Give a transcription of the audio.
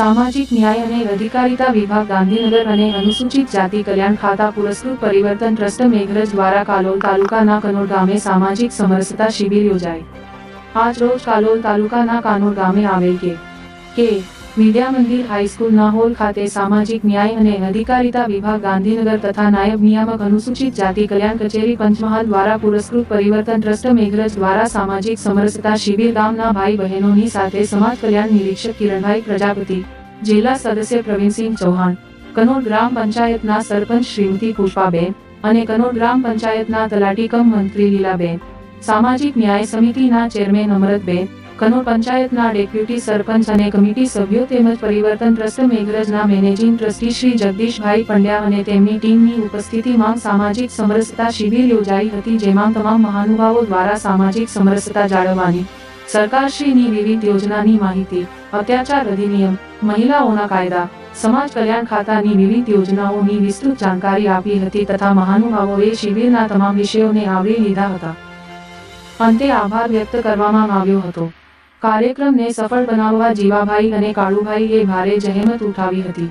સામાજિક ન્યાય અને અધિકારિતા વિભાગ ગાંધીનગર અને અનુસૂચિત જાતિ કલ્યાણ ખાતા પુરસ્કૃત પરિવર્તન ટ્રસ્ટ મેઘરજ દ્વારા કાલોલ તાલુકાના કનોડ ગામે સામાજિક સમરસતા શિબિર યોજાઈ આજ રોજ કાલોલ તાલુકાના કાનોડ ગામે આવેલ કે કે વિદ્યા મંદિર હાઈસ્કૂલના હોલ ખાતે સામાજિક ન્યાય અને અધિકારિતા વિભાગ ગાંધીનગર તથા નાયબ નિયામક અનુસૂચિત જાતિ કલ્યાણ કચેરી પંચમહાલ દ્વારા પુરસ્કૃત પરિવર્તન ટ્રસ્ટ મેઘરજ દ્વારા સામાજિક સમરસતા શિબિર ગામના ભાઈ બહેનોની સાથે સમાજ કલ્યાણ નિરીક્ષક કિરણભાઈ પ્રજાપતિ, જિલ્લા સદસ્ય પ્રવીણસિંહ ચૌહાણ કનોડ ગ્રામ પંચાયતના સરપંચ શ્રીમતી પુષ્પાબેન અને કનોડ ગ્રામ પંચાયતના તલાટીકમ મંત્રી લીલાબેન, સામાજિક ન્યાય સમિતિના ચેરમેન અમરતબેન કનોડ પંચાયતના ડેપ્યુટી સરપંચ અને કમિટી સભ્યો તેમજ પરિવર્તન ટ્રસ્ટ મેઘરજના મેનેજિંગ ટ્રસ્ટી શ્રી જગદીશભાઈ પંડ્યા અને તેમની ટીમની ઉપસ્થિતિમાં સામાજિક સમરસતા શિબિર યોજાઈ હતી, જેમાં તમામ મહાનુભાવો દ્વારા સામાજિક સમરસતા જાળવવાની સરકારશ્રીની વિવિધ યોજનાની માહિતી, અત્યાચાર અધિનિયમ, મહિલાઓના કાયદા, સમાજ કલ્યાણ ખાતાની વિવિધ યોજનાઓની વિસ્તૃત જાણકારી આપી હતી તથા મહાનુભાવોએ શિબિરના તમામ વિષયોને આવરી લીધા હતા. અંતે આભાર વ્યક્ત કરવામાં આવ્યો હતો. કાર્યક્રમને સફળ બનાવવા જીવાભાઈ અને કાળુભાઈએ ભારે જહેમત ઉઠાવી હતી.